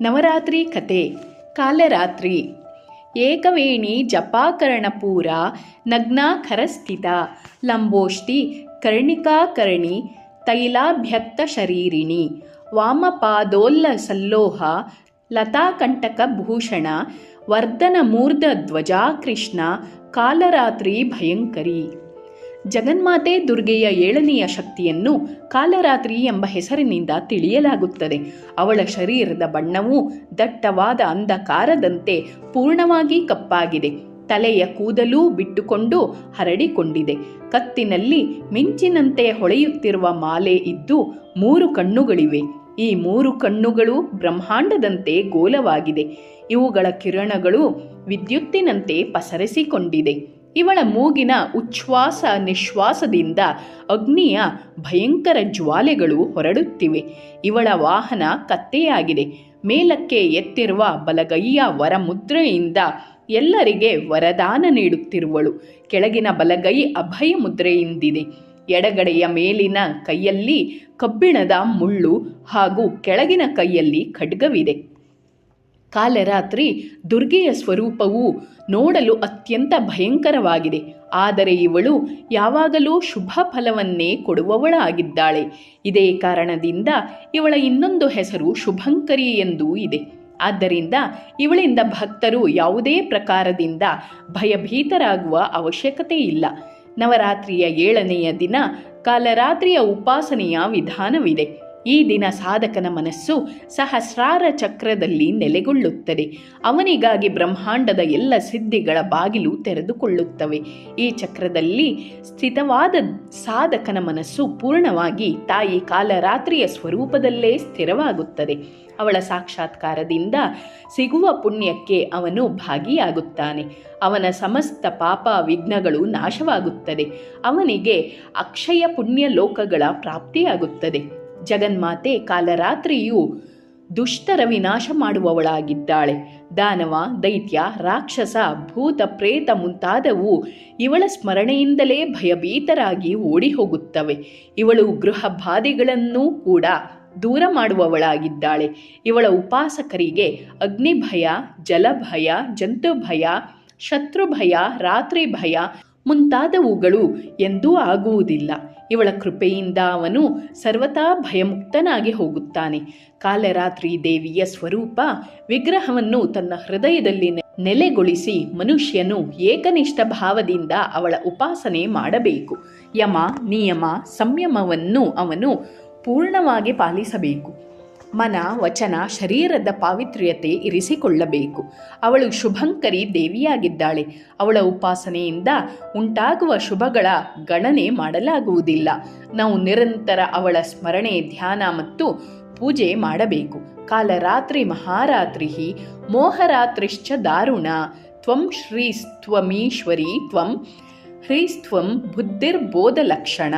ನವರಾತ್ರಿ ಕತೆ, ಕಾಲರಾತ್ರಿ. ಏಕವೇಣಿ ಜಪಾಕರ್ಣಪೂರ ನಗ್ನಾಖರಸ್ಥಿತ. ಲಂಬೋಷ್ಟಿ, ಕರ್ಣಿಕಾಕರ್ಣಿ, ತೈಲಾಭ್ಯಕ್ತ ಶರೀರಿಣಿ. ವಾಮಪಾದೋಲ್ಲಸಲ್ಲೋಹ ಲತಾಕಂಟಕಭೂಷಣ ವರ್ಧನಮೂರ್ಧ ಧ್ವಜಾ ಕೃಷ್ಣ ಕಾಲರಾತ್ರಿ ಭಯಂಕರಿ. ಜಗನ್ಮಾತೆ ದುರ್ಗೆಯ ಏಳನೆಯ ಶಕ್ತಿಯನ್ನು ಕಾಲರಾತ್ರಿ ಎಂಬ ಹೆಸರಿನಿಂದ ತಿಳಿಯಲಾಗುತ್ತದೆ. ಅವಳ ಶರೀರದ ಬಣ್ಣವು ದಟ್ಟವಾದ ಅಂಧಕಾರದಂತೆ ಪೂರ್ಣವಾಗಿ ಕಪ್ಪಾಗಿದೆ. ತಲೆಯ ಕೂದಲು ಬಿಟ್ಟುಕೊಂಡು ಹರಡಿಕೊಂಡಿದೆ. ಕತ್ತಿನಲ್ಲಿ ಮಿಂಚಿನಂತೆ ಹೊಳೆಯುತ್ತಿರುವ ಮಾಲೆ ಇದ್ದು ಮೂರು ಕಣ್ಣುಗಳಿವೆ. ಈ ಮೂರು ಕಣ್ಣುಗಳು ಬ್ರಹ್ಮಾಂಡದಂತೆ ಗೋಲವಾಗಿದೆ. ಇವುಗಳ ಕಿರಣಗಳು ವಿದ್ಯುತ್ತಿನಂತೆ ಪಸರಿಸಿಕೊಂಡಿದೆ. ಇವಳ ಮೂಗಿನ ಉಚ್ಛ್ವಾಸ ನಿಶ್ವಾಸದಿಂದ ಅಗ್ನಿಯ ಭಯಂಕರ ಜ್ವಾಲೆಗಳು ಹೊರಡುತ್ತಿವೆ. ಇವಳ ವಾಹನ ಕತ್ತೆಯಾಗಿದೆ. ಮೇಲಕ್ಕೆ ಎತ್ತಿರುವ ಬಲಗೈಯ ವರಮುದ್ರೆಯಿಂದ ಎಲ್ಲರಿಗೆ ವರದಾನ ನೀಡುತ್ತಿರುವಳು. ಕೆಳಗಿನ ಬಲಗೈ ಅಭಯ ಮುದ್ರೆಯಿಂದಿದೆ ಎಡಗಡೆಯ ಮೇಲಿನ ಕೈಯಲ್ಲಿ ಕಬ್ಬಿಣದ ಮುಳ್ಳು ಹಾಗೂ ಕೆಳಗಿನ ಕೈಯಲ್ಲಿ ಖಡ್ಗವಿದೆ. ಕಾಲರಾತ್ರಿ ದುರ್ಗೆಯ ಸ್ವರೂಪವು ನೋಡಲು ಅತ್ಯಂತ ಭಯಂಕರವಾಗಿದೆ. ಆದರೆ ಇವಳು ಯಾವಾಗಲೂ ಶುಭ ಫಲವನ್ನೇ ಕೊಡುವವಳಾಗಿದ್ದಾಳೆ. ಇದೇ ಕಾರಣದಿಂದ ಇವಳ ಇನ್ನೊಂದು ಹೆಸರು ಶುಭಂಕರಿ ಎಂದೂ ಇದೆ. ಆದ್ದರಿಂದ ಇವಳಿಂದ ಭಕ್ತರು ಯಾವುದೇ ಪ್ರಕಾರದಿಂದ ಭಯಭೀತರಾಗುವ ಅವಶ್ಯಕತೆ ಇಲ್ಲ. ನವರಾತ್ರಿಯ ಏಳನೆಯ ದಿನ ಕಾಲರಾತ್ರಿಯ ಉಪಾಸನೆಯ ವಿಧಾನವಿದೆ. ಈ ದಿನ ಸಾಧಕನ ಮನಸ್ಸು ಸಹಸ್ರಾರ ಚಕ್ರದಲ್ಲಿ ನೆಲೆಗೊಳ್ಳುತ್ತದೆ. ಅವನಿಗಾಗಿ ಬ್ರಹ್ಮಾಂಡದ ಎಲ್ಲ ಸಿದ್ಧಿಗಳ ಬಾಗಿಲು ತೆರೆದುಕೊಳ್ಳುತ್ತವೆ. ಈ ಚಕ್ರದಲ್ಲಿ ಸ್ಥಿತವಾದ ಸಾಧಕನ ಮನಸ್ಸು ಪೂರ್ಣವಾಗಿ ತಾಯಿ ಕಾಲರಾತ್ರಿಯ ಸ್ವರೂಪದಲ್ಲೇ ಸ್ಥಿರವಾಗುತ್ತದೆ. ಅವಳ ಸಾಕ್ಷಾತ್ಕಾರದಿಂದ ಸಿಗುವ ಪುಣ್ಯಕ್ಕೆ ಅವನು ಭಾಗಿಯಾಗುತ್ತಾನೆ. ಅವನ ಸಮಸ್ತ ಪಾಪ ವಿಘ್ನಗಳು ನಾಶವಾಗುತ್ತದೆ. ಅವನಿಗೆ ಅಕ್ಷಯ ಪುಣ್ಯ ಲೋಕಗಳ ಪ್ರಾಪ್ತಿಯಾಗುತ್ತದೆ. ಜಗನ್ಮಾತೆ ಕಾಲರಾತ್ರಿಯು ದುಷ್ಟರ ವಿನಾಶ ಮಾಡುವವಳಾಗಿದ್ದಾಳೆ. ದಾನವ, ದೈತ್ಯ, ರಾಕ್ಷಸ, ಭೂತ, ಪ್ರೇತ ಮುಂತಾದವು ಇವಳ ಸ್ಮರಣೆಯಿಂದಲೇ ಭಯಭೀತರಾಗಿ ಓಡಿ ಹೋಗುತ್ತವೆ ಇವಳು ಗೃಹ ಬಾಧೆಗಳನ್ನೂ ಕೂಡ ದೂರ ಮಾಡುವವಳಾಗಿದ್ದಾಳೆ. ಇವಳ ಉಪಾಸಕರಿಗೆ ಅಗ್ನಿಭಯ, ಜಲಭಯ ಶತ್ರು ಭಯ ರಾತ್ರಿ ಭಯ ಮುಂತಾದವುಗಳು ಎಂದೂ ಆಗುವುದಿಲ್ಲ. ಇವಳ ಕೃಪೆಯಿಂದ ಅವನು ಸರ್ವತಾ ಭಯಮುಕ್ತನಾಗಿ ಹೋಗುತ್ತಾನೆ. ಕಾಲರಾತ್ರಿ ದೇವಿಯ ಸ್ವರೂಪ ವಿಗ್ರಹವನ್ನು ತನ್ನ ಹೃದಯದಲ್ಲಿ ನೆಲೆಗೊಳಿಸಿ ಮನುಷ್ಯನು ಏಕನಿಷ್ಠ ಭಾವದಿಂದ ಅವಳ ಉಪಾಸನೆ ಮಾಡಬೇಕು. ಯಮ, ನಿಯಮ, ಸಂಯಮವನ್ನು ಅವನು ಪೂರ್ಣವಾಗಿ ಪಾಲಿಸಬೇಕು. ಮನ, ವಚನ, ಶರೀರದ ಪಾವಿತ್ರ್ಯತೆ ಇರಿಸಿಕೊಳ್ಳಬೇಕು. ಅವಳು ಶುಭಂಕರಿ ದೇವಿಯಾಗಿದ್ದಾಳೆ. ಅವಳ ಉಪಾಸನೆಯಿಂದ ಉಂಟಾಗುವ ಶುಭಗಳ ಗಣನೆ ಮಾಡಲಾಗುವುದಿಲ್ಲ. ನಾವು ನಿರಂತರ ಅವಳ ಸ್ಮರಣೆ, ಧ್ಯಾನ ಮತ್ತು ಪೂಜೆ ಮಾಡಬೇಕು. ಕಾಲರಾತ್ರಿ ಮಹಾರಾತ್ರಿ ಮೋಹರಾತ್ರಿಶ್ಚ ದಾರುಣ. ತ್ವಂ ಶ್ರೀಸ್ತ್ವಮೀಶ್ವರಿ ತ್ವಂ ಹ್ರೀಸ್ತ್ವಂ ಬುದ್ಧಿರ್ಬೋಧಲಕ್ಷಣ.